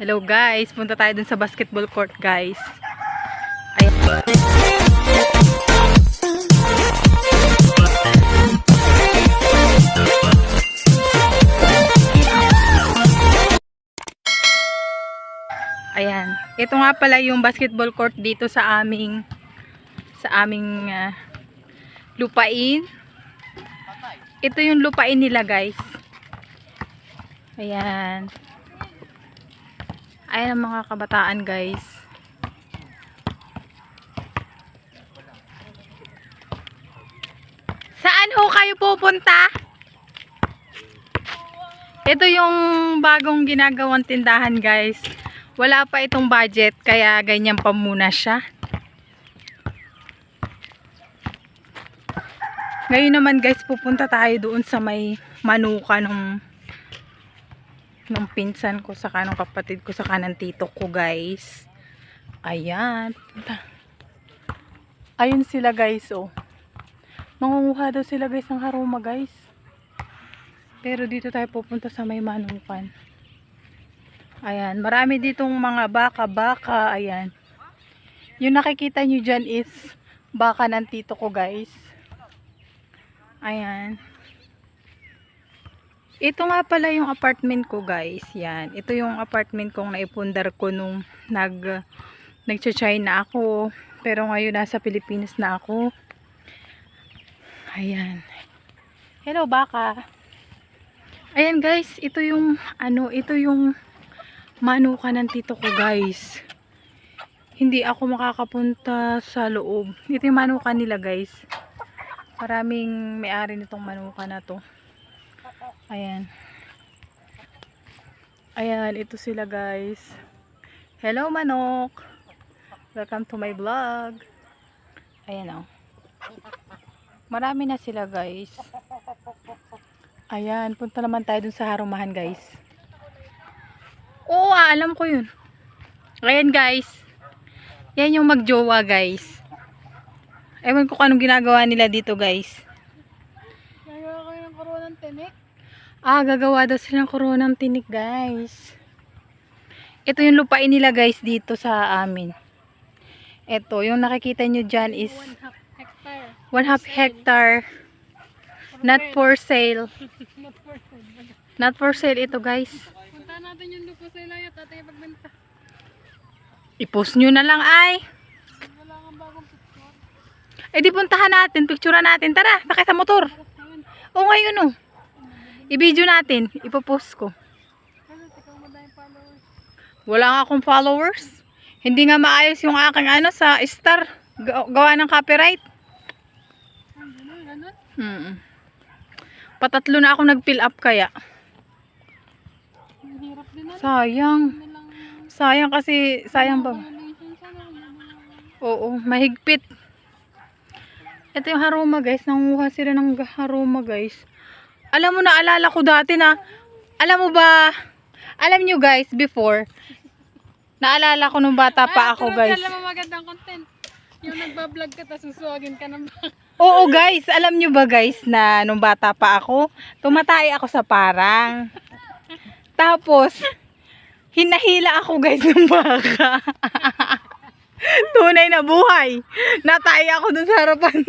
Hello guys, punta tayo dun sa basketball court guys. Ayan. Ayan. Ito nga pala yung basketball court dito sa aming sa aming ah, lupain. Ito yung lupain nila guys. Ayan. Ayan ang mga kabataan guys. Saan ho kayo pupunta? Ito yung bagong ginagawang tindahan guys. Wala pa itong budget kaya ganyan pa muna siya. Ngayon naman guys pupunta tayo doon sa may manuka nung nung pinsan ko sa kanong kapatid ko sa kanang tito ko guys. Ayan. Ayun sila guys oh. Mangunguha daw sila guys ng haruma guys. Pero dito tayo pupunta sa may manukan. Ayan. Marami ditong mga baka-baka. Ayan. Yung nakikita nyo dyan is baka ng tito ko guys. Ayan. Ito nga pala yung apartment ko guys. Yan. Ito yung apartment kong naipundar ko nung nag nagcha-China ako. Pero ngayon nasa Pilipinas na ako. Ayan. Hello baka. Ayan guys, ito yung ano, ito yung manuka ng tito ko guys. Hindi ako makakapunta sa loob. Ito yung manuka nila guys. Maraming may-ari nitong manuka na to. Ayan. Ayan, ito sila guys. Hello manok. Welcome to my vlog. Ayan oh. Marami na sila guys. Ayan, punta naman tayo dun sa harumahan guys. Oo, ah, alam ko yun. Ayan guys. Yan yung magjowa guys. Ewan ko kung anong ginagawa nila dito guys. Nagawa kayo ng corona ng tinik? Ah, gagawa daw silang koronang tinik, guys. Ito yung lupain nila, guys, dito sa amin. Ito, yung nakikita nyo dyan is One half hectare. one half hectare. Not for sale. Not for food. Not for sale ito, guys. Punta natin yung lupo sa ilaya, tatay pagbenta. I-post nyo na lang, ay. Wala kang bagong picture. Eh, di puntahan natin. Picture natin. Tara, nakita sa motor. O, ngayon, oh. I-video natin. Ipopost ko. Wala nga akong followers. Hindi nga maayos yung aking ano sa star. Ga- Gawa ng copyright. Gano'n. Mm. Patatlo na ako nag-fill up kaya. Sayang. Sayang kasi, sayang ba? Oo, mahigpit. Ito yung haruma guys. Nanguha sila ng haruma guys. Alam mo na, alala ko dati na, alam mo ba, alam nyo guys, before, naalala ko nung bata pa ako guys. Alam mo magandang content. Yung nagbablog ka, tapos susuwagin ka ng baka. Oo guys, alam nyo ba guys na nung bata pa ako, tumatay ako sa parang. Tapos, hinahila ako guys ng baka. Tunay na buhay. Natay ako dun sa harapan.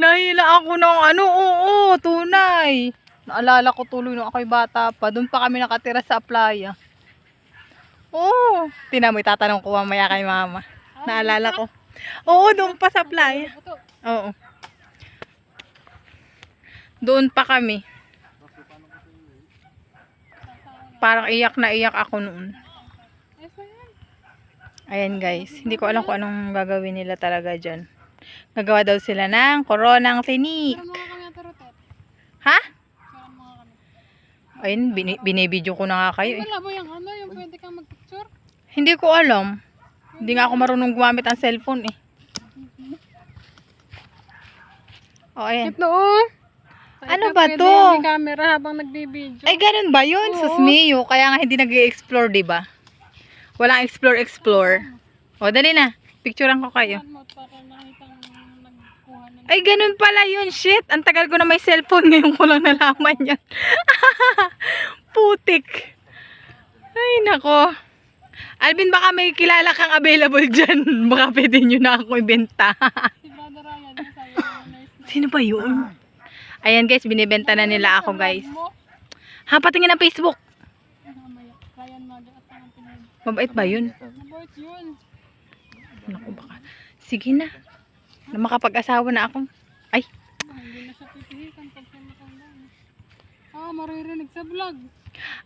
Nahila ako ng ano, oo, tunay. Naalala ko tuloy nung ako'y bata pa. Doon pa kami nakatira sa playa. Oo. Tinamoy, tatanong ko mamaya kay mama. Naalala ko. Oo, doon pa sa playa. Oo. Doon pa kami. Parang iyak na iyak ako noon. Ayan guys. Hindi ko alam kung anong gagawin nila talaga dyan. Gagawa daw sila ng koronang turutet? Ha? Ayun, bini binibidyo ko na nga kayo eh. Wala mo yung ano, yung pwede kang mag-picture? Hindi ko alam. Hindi nga ako marunong gumamit ang cellphone eh. O, ayan. Ito oh. Ano ba to? May camera habang nagbibideo. Ay, ganun ba yun? Oo. Sus Mio, kaya nga hindi nag-explore, di ba? Walang explore-explore. O, dali na. Picturean ko kayo. Para nakita. Ay, ganun pala yun. Shit, ang tagal ko na may cellphone. Ngayon ko lang nalaman yan. Putik. Ay, nako. Alvin, baka may kilala kang available dyan. Baka pwede nyo na ako ibenta. Sino ba yun? Ayan guys, binibenta na nila ako guys. Ha, patingin Facebook. Ang pinag. Mabait ba yun? Mabait yun. Naku, baka. Sige na. Na makapag-asawa na ako. Ay, Ah, Hindi na siya pipilitan pag siya matanda. Ah, maririnig sa vlog.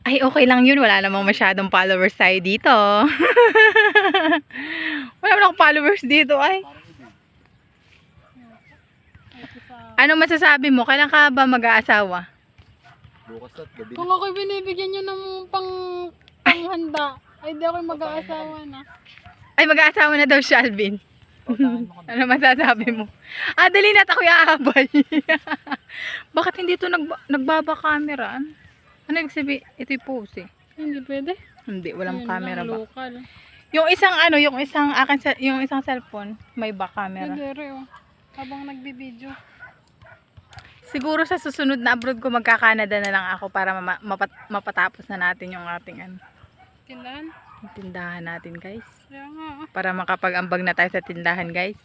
ay okay lang yun. Wala namang masyadong followers tayo dito. Wala naman akong followers dito ay. Ano masasabi mo? Kailan ka ba mag-aasawa? Bukas at gabi. Kung ako'y binibigyan nyo ng pang panghanda, ay di ako'y mag-aasawa na. Ay, mag-aasawa na daw si Alvin. ano masasabi mo? Ah, dali na ako aabay. Bakit hindi ito nagba- nagbaba camera? Ano ibig sabihin? Ito yung pose eh. Hindi pwede. Hindi, walang Yun camera ba? Local. Yung isang ano, yung isang akin sa- yung isang cellphone, may back camera. Nagere oh. Habang nagbibideo. Siguro sa susunod na abroad ko magka-Canada na lang ako para mama- mapat- mapatapos na natin yung ating ano, Tindahan. Tindahan natin, guys. Para makapag-ambag na tayo sa tindahan, guys.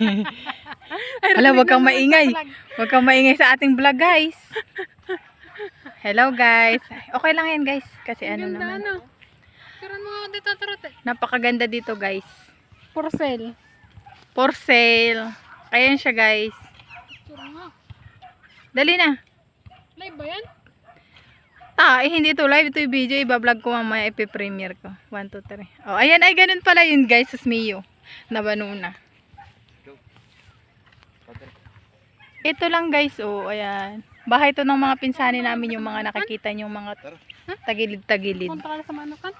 Alam, wag kang maingay. Huwag kang maingay sa ating vlog, guys. Hello, guys. Okay lang yan, guys. Kasi ano naman. ano. Napakaganda dito, guys. For sale. For sale. Ayan siya, guys. Dali na. Live ba yan? Ah, eh, hindi ito live. Ito yung video. Iba-vlog ko mamaya. Ipi-premiere ko. 1, 2, 3. Oh, ayan. Ay, ganun pala yun, guys. Sa Smio. Nabano na. Ito lang, guys. Oh, ayan. Bahay to ng mga pinsani namin yung mga nakikita yung mga tagilid-tagilid. Punta ka sa manukan.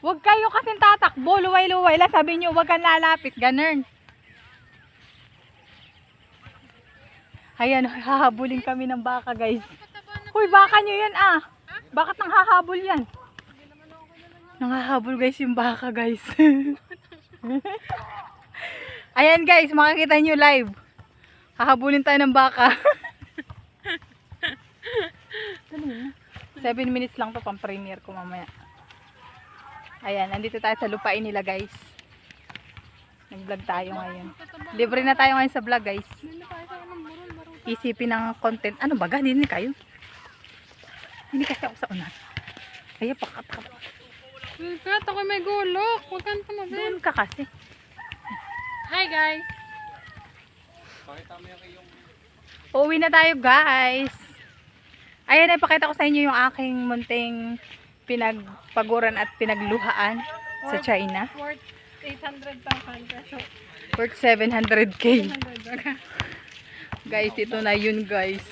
Huwag kayo kasing tatakbo, luway-luway lang. Sabi niyo, huwag kang lalapit. Ganun. Ayan, hahabulin kami ng baka, guys. Hoy, baka niyo yan, ah. Bakit nang hahabol yan? Nanghahabol, guys, yung baka, guys. Ayan, guys, makikita niyo live. Hahabulin tayo ng baka. 7 minutes lang to pang premiere ko mamaya. Ayan, nandito tayo sa lupain nila guys. Nag-vlog tayo ngayon. Libre na tayo ngayon sa vlog guys. Hindi na tayo sa ng burol. Marong. Isipin ng content. Ano ba? Hindi kayo? Hindi kasi ako sa una. Kaya pakatak. Kaya ako may gulok. Huwag kang tumabin. Doon ka kasi. Hi guys. Uuwi na tayo guys. Ayan, ipakita ko sa inyo yung aking munting pinagpaguran at pinagluhaan sa China. Worth 800,000 peso. Worth 700k. 800 Guys, ito na yun guys.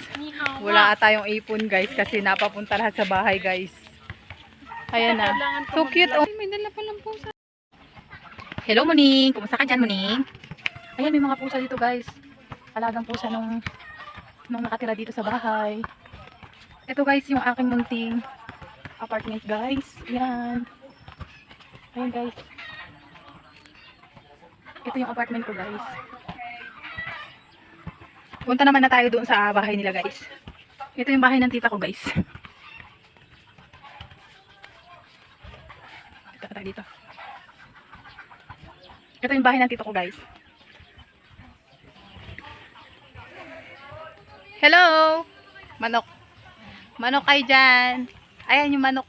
Wala tayong ipon guys kasi napapunta lahat sa bahay guys. Ayan na. So cute oh. May dala palang pusa. Hello Muning! Kumusta ka dyan Muning? Ayan may mga pusa dito guys. Alagang pusa nung, nung nakatira dito sa bahay. Ito guys yung aking munting apartment guys. Ayan. Ayan guys. Ito yung apartment ko guys. Punta naman na tayo doon sa bahay nila guys. Ito yung bahay ng tita ko guys. Dito tayo dito. Ito yung bahay ng tito ko, guys. Hello! Manok. Manok kayo dyan. Ayan yung manok.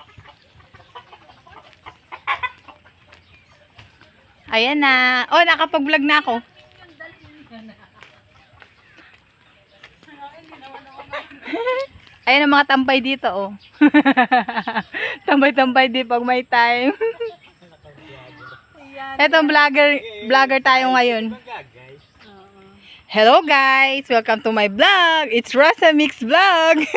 Ayan na. Oh, nakapag-vlog na ako. Ayan ang mga tambay dito, oh. Tambay-tambay din pag may time. Eto, vlogger, vlogger tayo ngayon. Hello guys! Welcome to my vlog! It's Rosa Mix Vlog!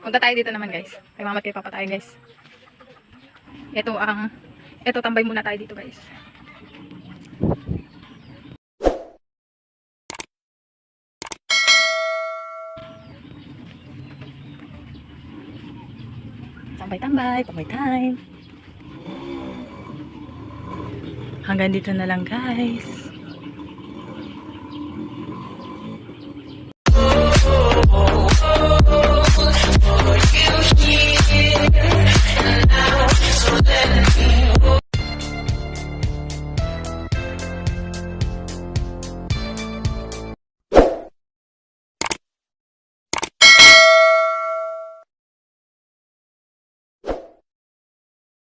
Punta tayo dito naman guys. Kay mama at kay papa tayo guys. Ito ang, ito tambay muna tayo dito guys. Tambay-tambay, tambay time. Hanggang dito na lang guys.